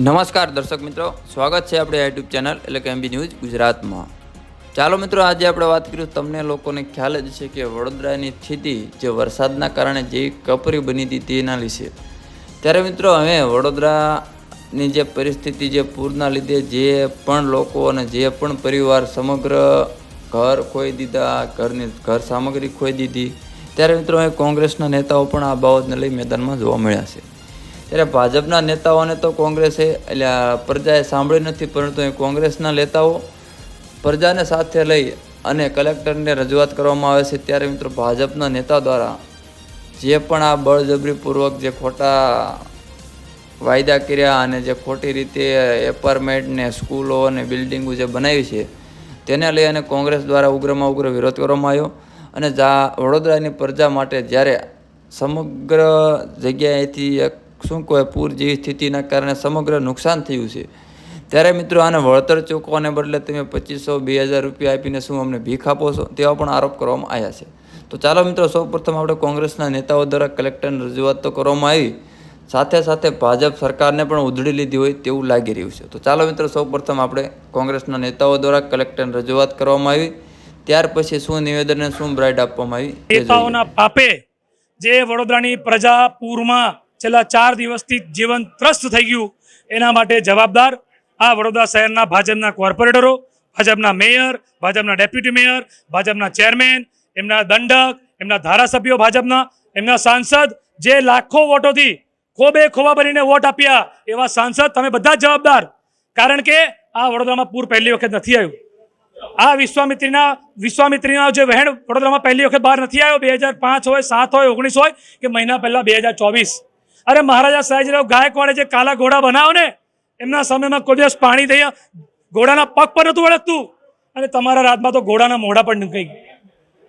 નમસ્કાર દર્શક મિત્રો, સ્વાગત છે આપણે યુટ્યુબ ચેનલ એટલે કે એમબી ન્યૂઝ ગુજરાતમાં. ચાલો મિત્રો, આજે આપણે વાત કરીશું તમને લોકોને ખ્યાલ જ છે કે વડોદરાની સ્થિતિ જે વરસાદના કારણે જે કપરી બની હતી તેના લીધે. ત્યારે મિત્રો, હવે વડોદરાની જે પરિસ્થિતિ જે પૂરના લીધે જે પણ લોકો અને જે પણ પરિવાર સમગ્ર ઘર ખોઈ દીધા, ઘરની ઘર સામગ્રી ખોઈ દીધી. ત્યારે મિત્રો, હવે કોંગ્રેસના નેતાઓ પણ આ બાબતને લઈ મેદાનમાં જોવા મળ્યા છે. ત્યારે ભાજપના નેતાઓને તો કોંગ્રેસે, એટલે પ્રજાએ સાંભળી નથી, પરંતુ એ કોંગ્રેસના નેતાઓ પ્રજાને સાથે લઈ અને કલેક્ટરને રજૂઆત કરવામાં આવે છે. ત્યારે મિત્રો ભાજપના નેતા દ્વારા જે પણ આ બળજબરીપૂર્વક જે ખોટા વાયદા કર્યા અને જે ખોટી રીતે એપાર્ટમેન્ટ ને સ્કૂલો અને બિલ્ડિંગો જે બનાવી છે, તેને લઈ અને કોંગ્રેસ દ્વારા ઉગ્રમાં ઉગ્ર વિરોધ કરવામાં આવ્યો. અને જા, વડોદરાની પ્રજા માટે જ્યારે સમગ્ર જગ્યાએથી એક શું કહે પૂર જેવી સ્થિતિના કારણે સમગ્ર નુકસાન થયું છે? ત્યારે મિત્રો આને વળતર ચૂકવાને બદલે તમે પચીસો, બે હજાર રૂપિયા આપીને શું અમને ભીખ આપો છો? તેવા પણ આરોપ કરવામાં આવ્યા છે. તો ચાલો મિત્રો, સૌપ્રથમ આપણે કોંગ્રેસના નેતાઓ દ્વારા કલેક્ટરને રજૂઆત તો કરવામાં આવી. સાથે સાથે ભાજપ સરકારને પણ ઉધડી લીધી હોય તેવું લાગી રહ્યું છે. તો ચાલો મિત્રો, સૌપ્રથમ આપણે કોંગ્રેસના નેતાઓ દ્વારા કલેક્ટરને રજૂઆત કરવામાં આવી. ત્યાર પછી શું નિવેદન શું બ્રાઇડ આપવામાં આવી નેતાઓના પાપે જે વડોદરાની પ્રજા પૂરમાં છેલ્લા ચાર દિવસથી જીવન ત્રસ્ત થઈ ગયું. એના માટે જવાબદાર આ વડોદરા શહેરના ભાજપના કોર્પોરેટરો, ભાજપના મેયર, ભાજપના ડેપ્યુટી મેયર, ભાજપના ચેરમેન, એમના દંડક, એમના ધારાસભ્યો ભાજપના, એમના સાંસદ જે લાખો વોટોથી ખોબે ખોબા ભરીને વોટ આપ્યા એવા સાંસદ તમે બધા જવાબદાર. કારણ કે આ વડોદરામાં પૂર પહેલી વખત નથી આવ્યું. આ વિશ્વામિત્રીના વિશ્વામિત્રીના જે વહેણ વડોદરામાં પહેલી વખત બહાર નથી આવ્યો, બે હજાર પાંચ હોય, સાત હોય, ઓગણીસ હોય કે મહિના પહેલા બે હજાર ચોવીસ. અરે મહારાજા સયાજીરાવ ગાયકવાડે જે કાલા ઘોડા બનાવો ને, એમના સમયમાં કોઈ દિવસ પાણી થઈ ઘોડાના પગ પર નહોતું વળગતું. અને તમારા રાતમાં તો ઘોડાના મોઢા પર નીકળી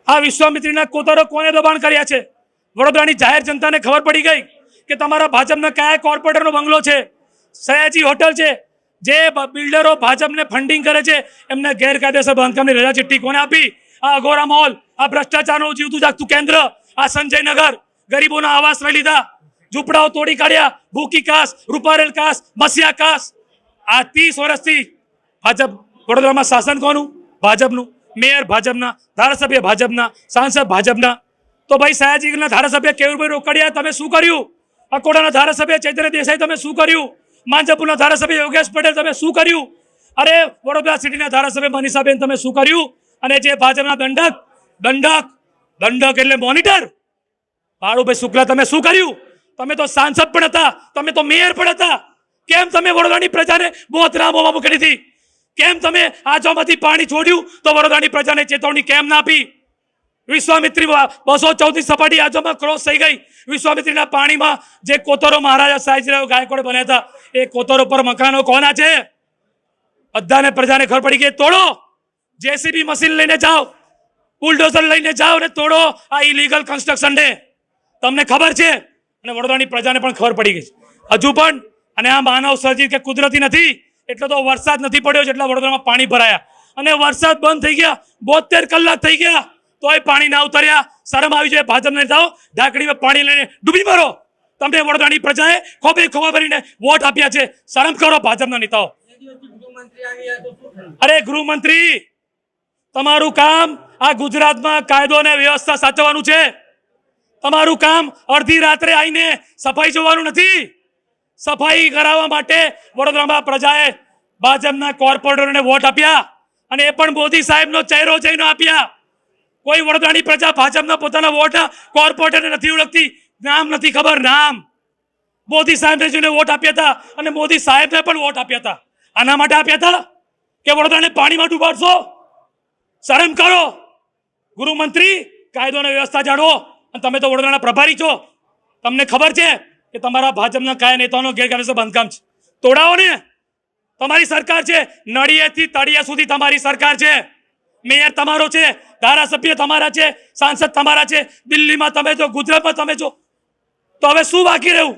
આ વિશ્વામિત્રીના કોતરો કોને દબાણ કર્યા છે? વડોદરાની જાહેર જનતાને ખબર પડી ગઈ કે તમારા ભાજપના કયા કોર્પોરેટરનો બંગલો છે? સયાજી હોટલ છે. જે બિલ્ડરો ભાજપને ફંડિંગ કરે છે, એમને ગેરકાયદેસર બાંધકામની રજા ચિઠ્ઠી કોને આપી? આ અઘોરા મોલ આ ભ્રષ્ટાચારનું જીવતું જાગતું કેન્દ્ર, આ સંજયનગર, ગરીબોના આવાસ લઈ લીધા. ઝૂંપડાઓ તોડી કાઢ્યા. ભૂકી કાસ, રૂપારેલ કાસ મસિયા કાસ. આ ત્રીસ વર્ષથી ભાજપ વડોદરામાં શાસન કોનું? ભાજપનું. મેયર ભાજપના, ધારાસભ્ય ભાજપના, સાંસદ ભાજપના. તો ભાઈ સયાજીના ધારાસભ્ય કેવુરભાઈ રોકડિયા? તમે શું કર્યું? અકોડાના ધારાસભ્ય ચૈતન્ય દેસાઈ, તમે શું કર્યું? માંજપુરના ધારાસભ્ય યોગેશ પટેલ, તમે શું કર્યું? અરે, વડોદરા સિટીના ધારાસભ્ય મનીષાબેન, તમે શું કર્યું? અને જે ભાજપના દંડક દંડક દંડક એટલે મોનિટર. ભાડુભાઈ શુક્લા, તમે શું કર્યું? તમે તો સાંસદ પણ હતા, તમે તો મેયર પણ હતા. કેમ તમે વડોદરાની પ્રજાને મોતરા મોમાં મૂકી હતી કેમ તમે આજોમાંથી પાણી છોડ્યું તો વડોદરાની પ્રજાને ચેતવણી કેમ ના આપી? વિશ્વામિત્રી બસો ચૌદની સપાટી આજોમાં ક્રોસ થઈ ગઈ. વિશ્વામિત્રીના પાણીમાં જે કોતરો મહારાજા સાહેબરાવ ગાયકવાડ બન્યા હતા, એ કોતરો પર મકાનો કોના છે? બધાને પ્રજાને ખબર પડી ગઈ તોડો. જેસીબી મશીન લઈને જાઓ, બુલડોઝર લઈને જાઓ ને તોડો આ ઇલીગલ કન્સ્ટ્રક્શન ને. તમને ખબર છે? અને વડોદરાની પ્રજાને પણ ખબર પડી ગઈ છે. હજુ પણ, અને આ માનવ સર્જિત કે કુદરતી નથી, એટલો તો વરસાદ નથી પડ્યો જેટલા વડોદરામાં પાણી ભરાયા. અને વરસાદ બંધ થઈ ગયા, બોતેર કલાક થઈ ગયા, તોય પાણી ના ઉતર્યા. શરમ આવી જાય ભાજપ નેતાઓ ઢાંકડીમાં પાણી લઈને ડૂબી મરો. તમને વડોદરાની પ્રજાએ ખોબે ખોબા ભરીને વોટ આપ્યા છે. શરમ કરો ભાજપના નેતાઓ. અરે ગૃહમંત્રી, તમારું કામ આ ગુજરાતમાં કાયદો અને વ્યવસ્થા સાચવવાનું છે. તમારું કામ અડધી રાત્રે આવીને સફાઈ જોવાનું નથી. સફાઈ કરાવવા માટે વડોદરામાં પ્રજાએ ભાજપના કોર્પોરેટરને વોટ આપ્યા અને એ પણ મોદી સાહેબનો ચહેરો જઈને આપ્યા. કોઈ વડોદરાની પ્રજા ભાજપના પોતાના વોટ કોર્પોરેટરને નથી ઓળખતી? નામ નથી ખબર, નામ. મોદી સાહેબને જોઈને વોટ આપ્યા હતા અને મોદી સાહેબને પણ વોટ આપ્યા હતા. આના માટે આપ્યા હતા? કે વડોદરાને પાણીમાં ડૂબાડશો? શરમ કરો. ગૃહમંત્રી કાયદો અને વ્યવસ્થા જાળવો. અને તમે તો વડોદરાના પ્રભારી છો. તમને ખબર છે કે તમારા ભાજપના કયા નેતાઓનો ગેરકાયદેસર બંધકામ છે. તોડાવો ને. તમારી સરકાર છે. નળિયેથી તળિયા સુધી તમારી સરકાર છે. મેયર તમારો છે. ધારાસભ્ય તમારા છે. સાંસદ તમારા છે. દિલ્હીમાં તમે છો ગુજરાતમાં તમે છો તો હવે શું બાકી રહ્યું?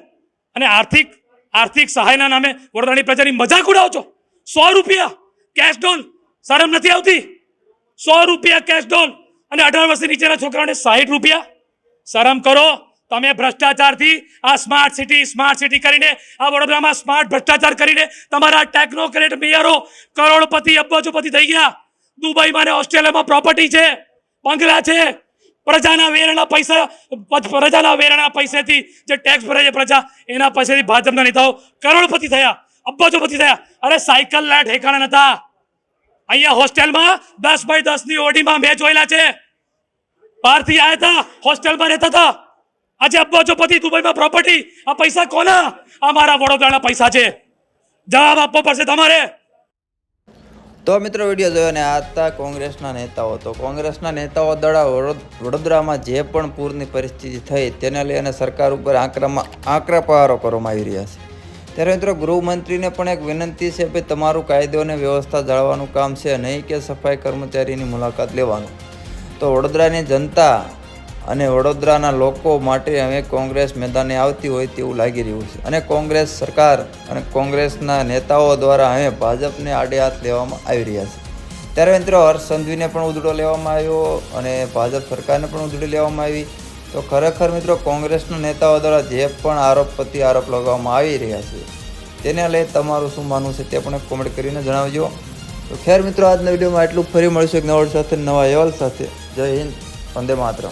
અને આર્થિક આર્થિક સહાયના નામે વડોદરાની પ્રજાની મજાક ઉડાવો છો. સો રૂપિયા કેશ ડોલ શરમ નથી આવતી? સો રૂપિયા કેશ ડોલ અને અઢાર વર્ષથી નીચેના છોકરાઓને સાહીઠ રૂપિયા શરમ કરો. તમે ભ્રષ્ટાચારથી આ સ્માર્ટ સિટી સ્માર્ટ સિટી કરીને, આ વડોદરામાં સ્માર્ટ ભ્રષ્ટાચાર કરીને તમારા ટેકનોક્રેટ મેયરો કરોડપતિ, અબજોપતિ થઈ ગયા. દુબઈમાં ને ઓસ્ટ્રેલિયામાં પ્રોપર્ટી છે, બંગલા છે. પ્રજાના વેરાના પૈસા પ્રજાના વેરાના પૈસેથી જે ટેક્સ ભરે છે પ્રજા, એના પૈસેથી ભાજપના નેતાઓ કરોડપતિ થયા, અબજોપતિ થયા. અરે સાયકલના ઠેકાણા નતા. અહીંયા હોસ્ટેલમાં દસ બાય દસની ઓડીમાં મેં જોયેલા છે. બહારથી આવ્યા હતા, હોસ્ટેલમાં રહેતા હતા. આજે અબજોપતિ દુબઈમાં પ્રોપર્ટી આ પૈસા કોના? આ મારા વડોદરાના પૈસા છે. જવાબ આપવો પડશે તમારે. તો મિત્રો વીડિયો જોયો ને, આ હતા કોંગ્રેસના નેતાઓ. તો કોંગ્રેસના નેતાઓ દ્વારા વડોદરામાં જે પણ પૂરની પરિસ્થિતિ થઈ, તેને લઈને સરકાર ઉપર આંકરામાં, આંકરા પ્રહારો કરવામાં આવી રહ્યા છે. ત્યારે મિત્રો ગૃહમંત્રીને પણ એક વિનંતી છે કે તમારું કાયદો અને વ્યવસ્થા જાળવાનું કામ છે. નહીં કે સફાઈ કર્મચારીની મુલાકાત લેવાનું. તો વડોદરાની જનતા અને વડોદરાના લોકો માટે હવે કોંગ્રેસ મેદાને આવતી હોય તેવું લાગી રહ્યું છે. અને કોંગ્રેસ સરકાર અને કોંગ્રેસના નેતાઓ દ્વારા હવે ભાજપને આડે હાથ લેવામાં આવી રહ્યા છે. ત્યારે મિત્રો હર્ષ સંઘવીને પણ ઉધડો લેવામાં આવ્યો અને ભાજપ સરકારને પણ ઉધડી લેવામાં આવી. તો ખરેખર મિત્રો કોંગ્રેસના નેતાઓ દ્વારા જે પણ આરોપ પ્રતિ આરોપ લગાવવામાં આવી રહ્યા છે, તેને લઈ તમારું શું માનવું છે તે પણ કોમેન્ટ કરીને જણાવજો. તો ખેર મિત્રો, આજના વિડીયોમાં એટલું ફરી મળીશું એક નવા સાથે, નવા અહેવાલ સાથે. જય હિન્દ. વંદે માતરમ.